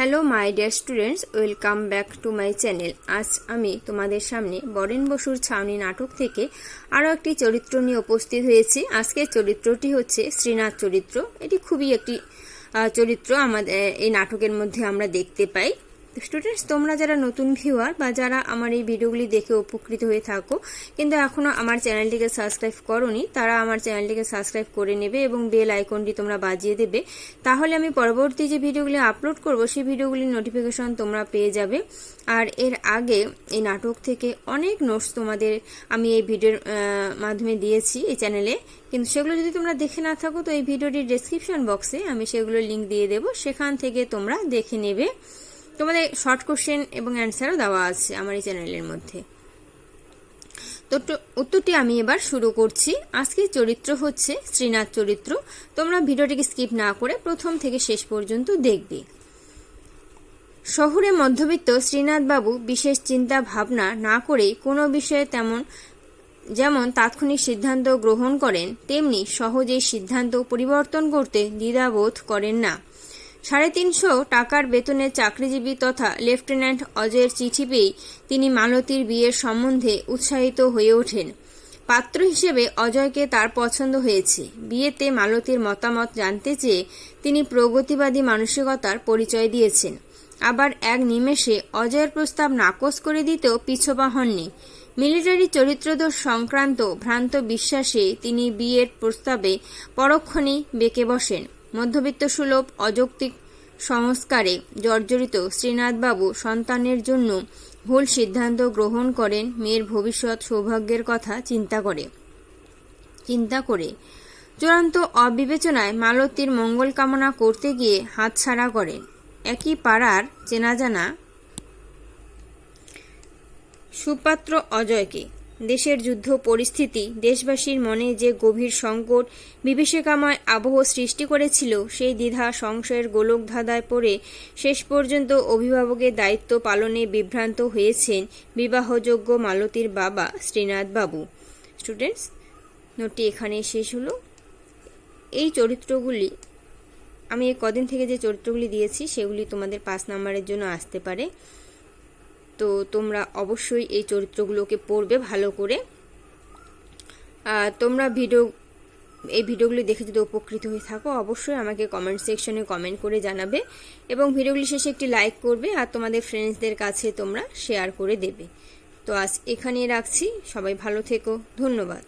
Hello my dear students welcome back to my channel আজ আমি তোমাদের সামনে বরেন বসুর ছাউনি নাটক থেকে আরও একটি চরিত্র নিয়ে উপস্থিত হয়েছি। আজকের চরিত্রটি হচ্ছে শ্রীনাথ চরিত্র। এটি খুবই একটি চরিত্র আমাদের, এই নাটকের মধ্যে আমরা দেখতে পাই। স্টুডেন্টস তোমরা যারা নতুন ভিউয়ার বা যারা আমার এই ভিডিওগুলি দেখে উপকৃত হয়ে থাকো, কিন্তু এখনও আমার চ্যানেলটিকে সাবস্ক্রাইব করনি, তারা আমার চ্যানেলটিকে সাবস্ক্রাইব করে নেবে এবং বেল আইকনটি তোমরা বাজিয়ে দেবে। তাহলে আমি পরবর্তী যে ভিডিওগুলি আপলোড করব, সেই ভিডিওগুলির নোটিফিকেশন তোমরা পেয়ে যাবে। আর এর আগে এই নাটক থেকে অনেক নোটস তোমাদের আমি এই ভিডিওর মাধ্যমে দিয়েছি এই চ্যানেলে। কিন্তু সেগুলো যদি তোমরা দেখে না থাকো, তো এই ভিডিওটির ডেসক্রিপশন বক্সে আমি সেগুলো লিঙ্ক দিয়ে দেবো। সেখান থেকে তোমরা দেখে নেবে। তোমাদের শর্ট কোশ্চেন এবং অ্যান্সারও দেওয়া আছে আমার এই চ্যানেলের মধ্যে। তো উত্তরটি আমি এবার শুরু করছি। আজকের চরিত্র হচ্ছে শ্রীনাথ চরিত্র। তোমরা ভিডিওটিকে স্কিপ না করে প্রথম থেকে শেষ পর্যন্ত দেখবে। শহুরে মধ্যবিত্ত শ্রীনাথবাবু বিশেষ চিন্তা ভাবনা না করে কোনো বিষয়ে তেমন যেমন তাৎক্ষণিক সিদ্ধান্ত গ্রহণ করেন, তেমনি সহজেই সিদ্ধান্ত পরিবর্তন করতে দ্বিধাবোধ করেন না। সাড়ে তিনশো টাকার বেতনের চাকরিজীবী তথা লেফটেন্যান্ট অজয়ের চিঠি পেয়েই তিনি মালতীর বিয়ের সম্বন্ধে উৎসাহিত হয়ে ওঠেন। পাত্র হিসেবে অজয়কে তার পছন্দ হয়েছে। বিয়েতে মালতীর মতামত জানতে চেয়ে তিনি প্রগতিবাদী মানসিকতার পরিচয় দিয়েছেন। আবার এক নিমেষে অজয়ের প্রস্তাব নাকচ করে দিতেও পিছপা হননি। মিলিটারি চরিত্রদোষ সংক্রান্ত ভ্রান্ত বিশ্বাসে তিনি বিয়ের প্রস্তাবে পরক্ষণেই বেঁকে বসেন। মধ্যবিত্ত সুলভ অযৌক্তিক সংস্কারে জর্জরিত শ্রীনাথবাবু সন্তানের জন্য ভুল সিদ্ধান্ত গ্রহণ করেন মেয়ের ভবিষ্যৎ সৌভাগ্যের কথা চিন্তা করে। চিন্তা করে। চূড়ান্ত অবিবেচনায় মালতীর মঙ্গল কামনা করতে গিয়ে হাতছাড়া করেন একই পাড়ার চেনাজানা সুপাত্র অজয়কে দেশের যুদ্ধ পরিস্থিতি দেশবাসীর মনে যে গভীর সংকট, বিভীষিকাময় আবহ সৃষ্টি করেছিল, সেই দ্বিধা সংশয়ের গোলক ধাঁধায় পড়ে শেষ পর্যন্ত অভিভাবকের দায়িত্ব পালনে বিভ্রান্ত হয়েছেন বিবাহযোগ্য মালতীর বাবা শ্রীনাথবাবু। স্টুডেন্টস নোটটি এখানে শেষ হলো। এই চরিত্রগুলি, আমি কদিন থেকে যে চরিত্রগুলি দিয়েছি, সেগুলি তোমাদের পাঁচ নাম্বারের জন্য আসতে পারে। তো তোমরা অবশ্যই এই চরিত্রগুলোকে পড়বে ভালো করে। তোমরা ভিডিও, এই ভিডিওগুলি দেখে যদি উপকৃত হয়ে থাকো, অবশ্যই আমাকে কমেন্ট সেকশনে কমেন্ট করে জানাবে এবং ভিডিওগুলি শেষে একটি লাইক করবে আর তোমাদের ফ্রেন্ডসদের কাছে তোমরা শেয়ার করে দেবে। তো আজ এখানেই রাখছি। সবাই ভালো থেকো। ধন্যবাদ।